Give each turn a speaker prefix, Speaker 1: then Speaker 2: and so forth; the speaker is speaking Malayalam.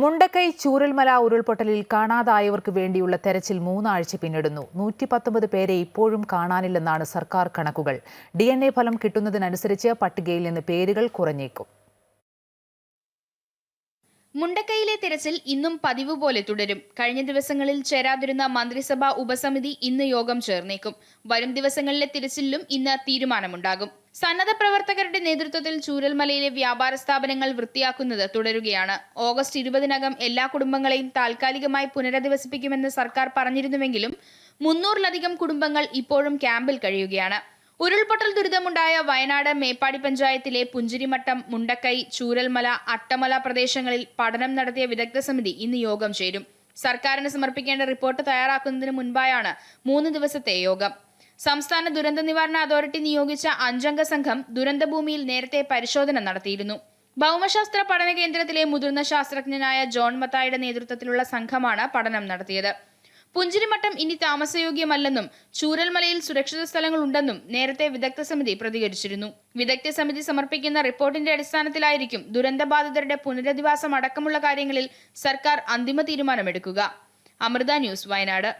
Speaker 1: മുണ്ടക്കൈ ചൂരൽമല ഉരുൾപൊട്ടലിൽ കാണാതായവർക്ക് വേണ്ടിയുള്ള തെരച്ചിൽ മൂന്നാഴ്ച പിന്നിടുന്നു. നൂറ്റി പത്തൊമ്പത് പേരെ ഇപ്പോഴും കാണാനില്ലെന്നാണ് സർക്കാർ കണക്കുകൾ. ഡി ഫലം കിട്ടുന്നതിനനുസരിച്ച് പട്ടികയിൽ നിന്ന് പേരുകൾ കുറഞ്ഞേക്കും.
Speaker 2: മുണ്ടക്കയിലെ തിരച്ചിൽ ഇന്നും പതിവ് പോലെ തുടരും. കഴിഞ്ഞ ദിവസങ്ങളിൽ ചേരാതിരുന്ന മന്ത്രിസഭാ ഉപസമിതി ഇന്ന് യോഗം ചേർന്നേക്കും. വരും ദിവസങ്ങളിലെ തിരച്ചിലും ഇന്ന് തീരുമാനമുണ്ടാകും. സന്നദ്ധ പ്രവർത്തകരുടെ നേതൃത്വത്തിൽ ചൂരൽമലയിലെ വ്യാപാര സ്ഥാപനങ്ങൾ വൃത്തിയാക്കുന്നത് തുടരുകയാണ്. ഓഗസ്റ്റ് ഇരുപതിനകം എല്ലാ കുടുംബങ്ങളെയും താൽക്കാലികമായി പുനരധിവസിപ്പിക്കുമെന്ന് സർക്കാർ പറഞ്ഞിരുന്നുവെങ്കിലും മുന്നൂറിലധികം കുടുംബങ്ങൾ ഇപ്പോഴും ക്യാമ്പിൽ കഴിയുകയാണ്. ഉരുൾപൊട്ടൽ ദുരിതമുണ്ടായ വയനാട് മേപ്പാടി പഞ്ചായത്തിലെ പുഞ്ചിരിമട്ടം മുണ്ടക്കൈ ചൂരൽമല അട്ടമല പ്രദേശങ്ങളിൽ പഠനം നടത്തിയ വിദഗ്ധ സമിതി ഇന്ന് യോഗം ചേരും. സർക്കാരിന് സമർപ്പിക്കേണ്ട റിപ്പോർട്ട് തയ്യാറാക്കുന്നതിന് മുൻപായാണ് മൂന്ന് ദിവസത്തെ യോഗം. സംസ്ഥാന ദുരന്ത നിവാരണ അതോറിറ്റി നിയോഗിച്ച അഞ്ചംഗ സംഘം ദുരന്തഭൂമിയിൽ നേരത്തെ പരിശോധന നടത്തിയിരുന്നു. ഭൗമശാസ്ത്ര പഠന കേന്ദ്രത്തിലെ മുതിർന്ന ശാസ്ത്രജ്ഞനായ ജോൺ മത്തായുടെ നേതൃത്വത്തിലുള്ള സംഘമാണ് പഠനം നടത്തിയത്. പുഞ്ചിരിമട്ടം ഇനി താമസയോഗ്യമല്ലെന്നും ചൂരൽമലയിൽ സുരക്ഷിത സ്ഥലങ്ങളുണ്ടെന്നും നേരത്തെ വിദഗ്ധ സമിതി പ്രതികരിച്ചിരുന്നു. വിദഗ്ധ സമിതി സമർപ്പിക്കുന്ന റിപ്പോർട്ടിന്റെ അടിസ്ഥാനത്തിലായിരിക്കും ദുരന്തബാധിതരുടെ പുനരധിവാസം അടക്കമുള്ള കാര്യങ്ങളിൽ സർക്കാർ അന്തിമ തീരുമാനമെടുക്കുക. അമൃത ന്യൂസ് വയനാട്.